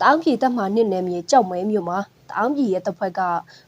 ။တောင်ပြည်တပ်မှနှစ်နယ်မြေကြောက်မဲမြို့မှာတောင်ပြည်ရဲ့တပ်ဖွဲ့က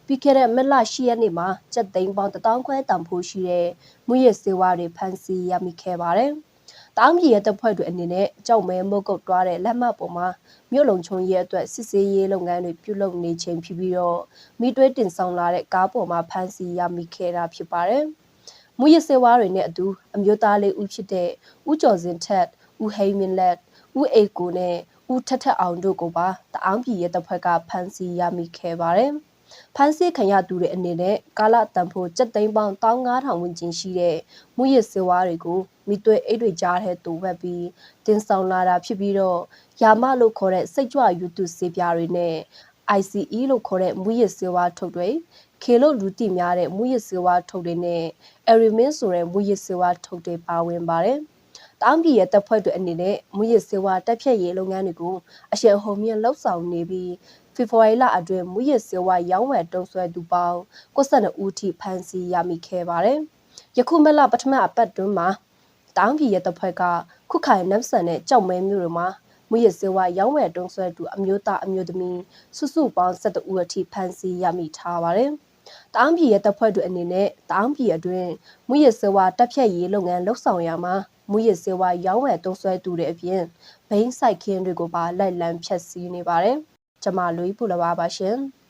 ပြီးခဲ့တဲ့မက်လ10ရက်နေ့မှာစက်သိန်းပေါင်း1000ခွဲတန်ဖိုးရှိတဲ့မွေရစေဝါတွေဖမ်းဆီးရမိခဲ့ပါတယ်။တောင်ပြည်ရဲ့တပ်ဖွဲ့တွေအနေနဲ့ကြောက်မဲမုတ်ကုတ်တွားတဲ့လက်မှတ်ပေါ်မှာမြို့လုံချုံရဲ့အတွက်စစ်ဆေးရေးလုပ်ငန်းတွေပြုလုပ်နေချိန်ဖြစ်ပြီးတော့မိတွဲတင်ဆောင်လာတဲ့ကားပေါ်မှာဖမ်းဆီးရမိခဲ့တာဖြစ်ပါတယ်။မွေရစေဝါတွေနဲ့အတူအမျိုးသားလေးဦးဖြစ်တဲ့ဦးကျော်စင်ထက်ဦးဟိမင်းလက်ဦးအေကိုနဲ့ ဦးထက်ထက်အောင်တို့ကိုပါတအောင်းပြည်ရဲ့တပ်ဖွဲ့ကဖမ်းဆီးရမိခဲ့ပါတယ်။ဖမ်းဆီးခံရသူတွေအနေနဲ့ကာလတန်ဖိုးစက်သိန်းပေါင်း15000ဝန်းကျင်ရှိတဲ့မူရစ်စေဝါတွေကိုမိသွဲအိတ်တွေကြားထဲတူဝက်ပြီးတင်ဆောင်လာတာဖြစ်ပြီးတော့ယာမလို့ခေါ်တဲ့စိတ်ကြွယူတုစေပြားတွေနဲ့ ICE လို့ခေါ်တဲ့မူရစ်စေဝါထုတ်တွေခေလို့လူတိများတဲ့မူရစ်စေဝါထုတ်တွေနဲ့ Erimin ဆိုတဲ့မူရစ်စေဝါထုတ်တွေပါဝင်ပါတယ်။ တောင်ပြည်ရဲ့တပ်ဖွဲ့တွေအနေနဲ့မူရစ်စေဝါတက်ဖြတ်ရေးလုပ်ငန်းတွေကိုအရှယ်ဟုန်မြင့်လှုပ်ဆောင်နေပြီးဖေဖော်ဝါရီလအတွင်းမူရစ်စေဝါရောင်းဝယ်တုံးဆွဲသူပေါင်း92ဦးထိဖမ်းဆီးရမိခဲ့ပါတယ်။ယခုမလပထမအပတ်တွင်းမှာတောင်ပြည်ရဲ့တပ်ဖွဲ့ကခုခိုင်နမ်ဆန်နဲ့ကြောက်မဲမျိုးတွေမှာမူရစ်စေဝါရောင်းဝယ်တုံးဆွဲသူအမျိုးသားအမျိုးသမီးစုစုပေါင်း12ဦးအထိဖမ်းဆီးရမိထားပါတယ်။တောင်ပြည်ရဲ့တပ်ဖွဲ့တွေအနေနဲ့တောင်ပြည်အတွင်းမူရစ်စေဝါတပ်ဖြတ်ရေးလုပ်ငန်းလှုပ်ဆောင်ရမှာ မူရစ်စေဝါရောင်းဝယ်တုံးဆွဲသူတွေအပြင်ဘိန်းဆိုင်ခင်းတွေကိုပါလိုက်လံဖျက်ဆီးနေပါတယ်။ကျမလူကြီးပူလပါပါရှင်။